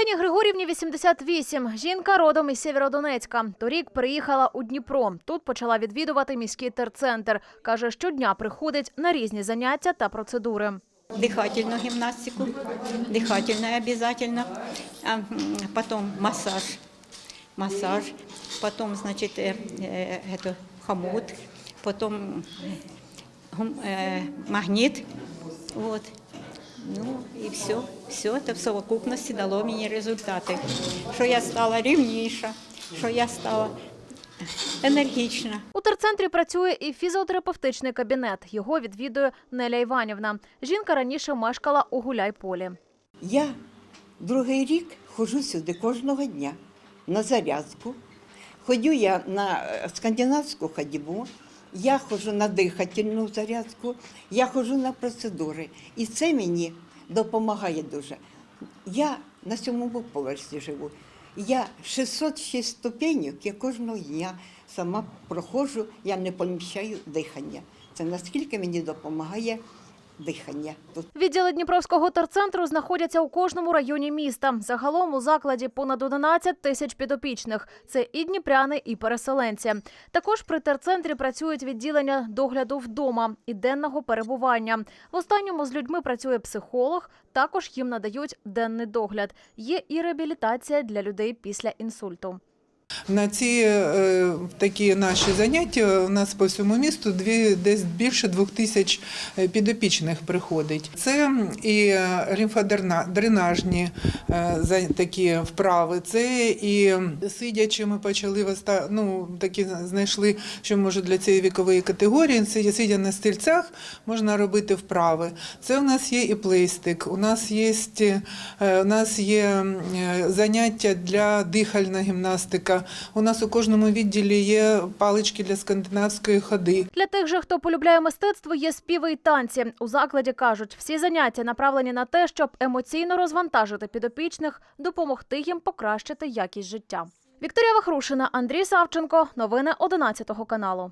Олені Григорівні 88. Жінка родом із Сєвєродонецька. Торік переїхала у Дніпро. Тут почала відвідувати міський терцентр. Каже, щодня приходить на різні заняття та процедури. Дыхательную гимнастику, дыхательная обязательно, а, м, потом массаж, массаж, потом, значит, э, э, это хомут, потом гум- э, магнит, вот. Ну і все, все це в совокупності дало мені результати. Що я стала рівніша, що я стала енергічна. У терцентрі працює і фізіотерапевтичний кабінет. Його відвідує Неля Іванівна. Жінка раніше мешкала у Гуляйполі. Я другий рік ходжу сюди кожного дня на зарядку. Ходю я на е, скандинавську ходьбу, я ходжу на дихательну зарядку, я ходжу на процедури. І це мені допомагає дуже. Я на сьомому поверсі живу. Я 606 ступенів, я кожного дня сама проходжу, я не поміщаю дихання. Це наскільки мені допомагає дихання тут. Відділи Дніпровського терцентру знаходяться у кожному районі міста. Загалом у закладі понад 11 тисяч підопічних. Це і дніпряни, і переселенці. Також при терцентрі працюють відділення догляду вдома і денного перебування. В останньому з людьми працює психолог. Також їм надають денний догляд. Є і реабілітація для людей після інсульту. На ці е, такі наші заняття у нас по всьому місту дві, десь більше двох тисяч е, підопічних приходить. Це і лімфодренажні е, такі вправи, це і сидячи ми почали ну, такі знайшли, що може для цієї вікової категорії, сидя, на стільцях, можна робити вправи. Це у нас є і плейстик, у нас є, е, у нас є е, заняття для дихальна гімнастика. У нас у кожному відділі є палички для скандинавської ходи. Для тих же, хто полюбляє мистецтво, є співи й танці. У закладі кажуть, всі заняття направлені на те, щоб емоційно розвантажити підопічних, допомогти їм покращити якість життя. Вікторія Вахрушина, Андрій Савченко. Новини 11 каналу.